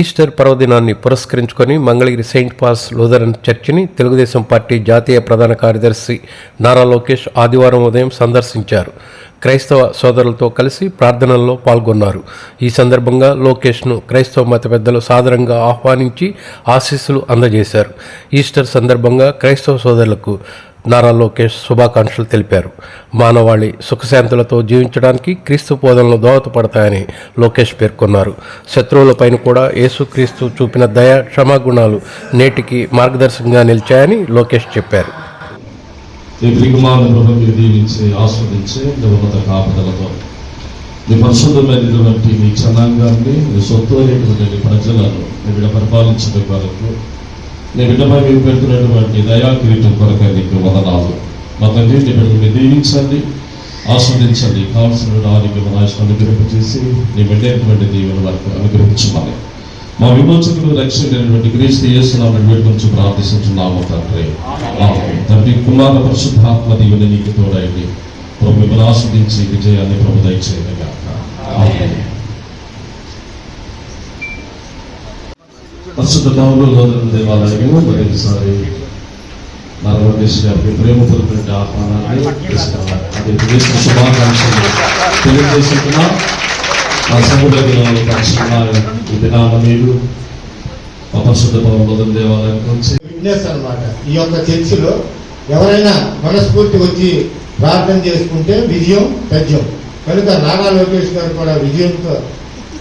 Easter పర్వదినాన్ని పురస్కరించుకొని Mangalagiri Saint Paul's Lutheran చర్చిని తెలుగుదేశం పార్టీ జాతీయ ప్రధాన కార్యదర్శి నారా లోకేష్ ఆదివారం ఉదయం సందర్శించారు. క్రైస్తవ సోదరులతో కలిసి ప్రార్థనల్లో పాల్గొన్నారు. ఈ సందర్భంగా లోకేష్ను క్రైస్తవ మత పెద్దలు సాదరంగా ఆహ్వానించి ఆశీస్సులు అందజేశారు. ఈస్టర్ సందర్భంగా క్రైస్తవ సోదరులకు నారా లోకేష్ శుభాకాంక్షలు తెలిపారు. మానవాళి సుఖశాంతులతో జీవించడానికి క్రీస్తు బోధనలు దోహదపడతాయని లోకేష్ పేర్కొన్నారు. శత్రువులపైన కూడా యేసుక్రీస్తు చూపిన దయ క్షమాగుణాలు నేటికి మార్గదర్శకంగా నిలిచాయని లోకేష్ చెప్పారు. నీ ప్రికుమారుని ప్రభు మీరు దీవించి ఆస్వాదించి నీ ఉన్నత కాపుదలతో నీ పరిశుద్ధమైనటువంటి నీ జనాంగాన్ని నీ సొత్తు అనేటువంటి నీ ప్రజలను నీ బిడ్డ పరిపాలించడం కొరకు నీ బిడ్డపై మీరు పెడుతున్నటువంటి దయా కిరీటం కొరకై నీకు వదనాలు. మా తండ్రి నీ బిడ్డను మీరు దీవించండి ఆస్వాదించండి. కావలసిన ఆరోగ్యం నాశనం అనుగ్రహించేసి నీ బిడ్డైనటువంటి దీవెన వరకు అనుగ్రహించమని. మా విమోచకుడు రక్షకుడైనటువంటి క్రీస్తు యేసునామని వేడుకొంచు ప్రార్థిస్తున్నాము తండ్రి. ఆమేన్. తండ్రి కుమార పరిశుద్ధాత్మ దీవెన నీకు తోడైంది. ప్రభు మిమ్మల్ని ఆస్వాదించి విజయాన్ని ప్రభు దయచేయగా పరిశుద్ధ టౌన్లో లోదన దేవాలయం మొదటిసారి నరవదేశ్ గారికి ప్రేమపూర్వక ఆహ్వానాన్ని. అది శుభాకాంక్షలు మా సముద్రంలో పరిశుభ్రాలు ఈ దినాల మీరు మా పరిశుద్ధ దేవాలయం నుంచి విట్నెస్ అన్నమాట ఈ యొక్క చర్చిలో ఎవరైనా మనస్ఫూర్తి వచ్చి ప్రార్థన చేసుకుంటే విజయం తథ్యం. కనుక నారా లోకేష్ గారు కూడా విజయంతో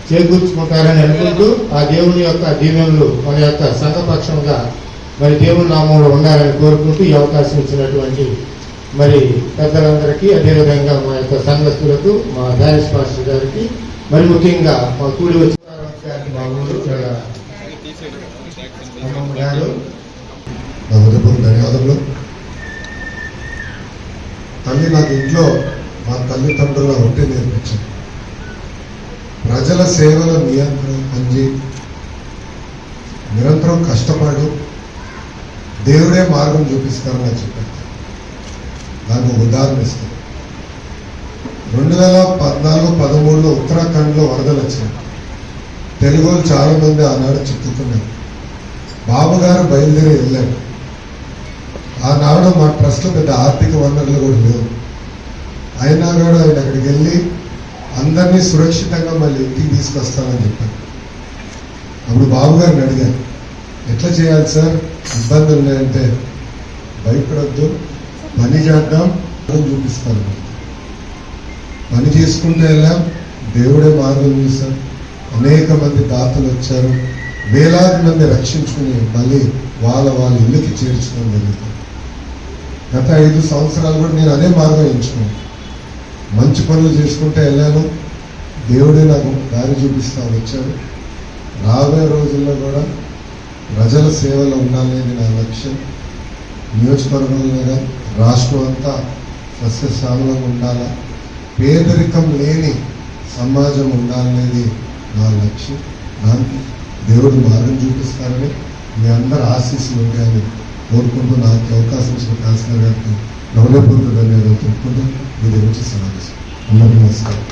చేకూర్చుకుంటారని అనుకుంటూ ఆ దేవుని యొక్క దీవెనలు మన యొక్క సంఘపక్షంగా మరి దేవుని నామంలో ఉండాలని కోరుకుంటూ ఈ అవకాశం ఇచ్చినటువంటి మరి పెద్దలందరికీ అదేవిధంగా మా యొక్క సంఘస్థులకు మా దారిస్ మాస్టర్ గారికి మరి ముఖ్యంగా మా కూడి వచ్చిన గారు. ధన్యవాదములు. తల్లి నాకు ఇంట్లో మా తల్లిదండ్రుల ఒకటే నేర్పించింది ప్రజల సేవల నియంత్రణ అంజి నిరంతరం కష్టపడు దేవుడే మార్గం చూపిస్తారని నాకు చెప్పారు దానికి ఉదాహరణ ఇస్తాను. రెండు వేల పద్నాలుగు పదమూడులో ఉత్తరాఖండ్లో వరదలు వచ్చాయి తెలుగు చాలామంది ఆనాడు చిక్కుకున్నారు. బాబు గారు బయలుదేరి వెళ్ళాడు ఆనాడు మా ట్రస్ట్లో పెద్ద ఆర్థిక వనరులు కూడా లేవు. అయినా కూడా ఆయన అక్కడికి వెళ్ళి అందరినీ సురక్షితంగా మళ్ళీ ఇంటికి తీసుకొస్తానని చెప్పారు. అప్పుడు బాబు గారిని అడిగాను ఎట్లా చేయాలి సార్? ఇబ్బందులు ఉన్నాయంటే భయపడొద్దు. పని చేద్దాం అని చూపిస్తాను. పని చేసుకుంటూ వెళ్ళాం దేవుడే మార్గం చూశాం అనేక మంది దాతలు వచ్చారు. వేలాది మంది రక్షించుకుని మళ్ళీ వాళ్ళ వాళ్ళ ఇల్లుకి చేర్చుకోవడం జరుగుతుంది గత ఐదు సంవత్సరాలు కూడా నేను అదే మార్గం ఎంచుకున్నాను. మంచి పనులు చేసుకుంటే వెళ్ళాను. దేవుడే నాకు దారి చూపిస్తా వచ్చాడు. రాబోయే రోజుల్లో కూడా ప్రజల సేవలో ఉండాలనేది నా లక్ష్యం. నియోజకవర్గంలో రాష్ట్రం అంతా సస్యశ్యామలంగా ఉండాలా? పేదరికం లేని సమాజం ఉండాలనేది నా లక్ష్యం. దానికి దేవుడు మార్గం చూపిస్తారని మీ అందరు ఆశీస్సులు ఉంటాయని కోరుకుంటూ నాకు అవకాశం ఇచ్చిన కాసిన గారికి నవలపూర్వక ధన్యవాదాలు చెప్పుకుంటూ మీ దగ్గర నుంచి సమావేశం అందరికీ నమస్కారం.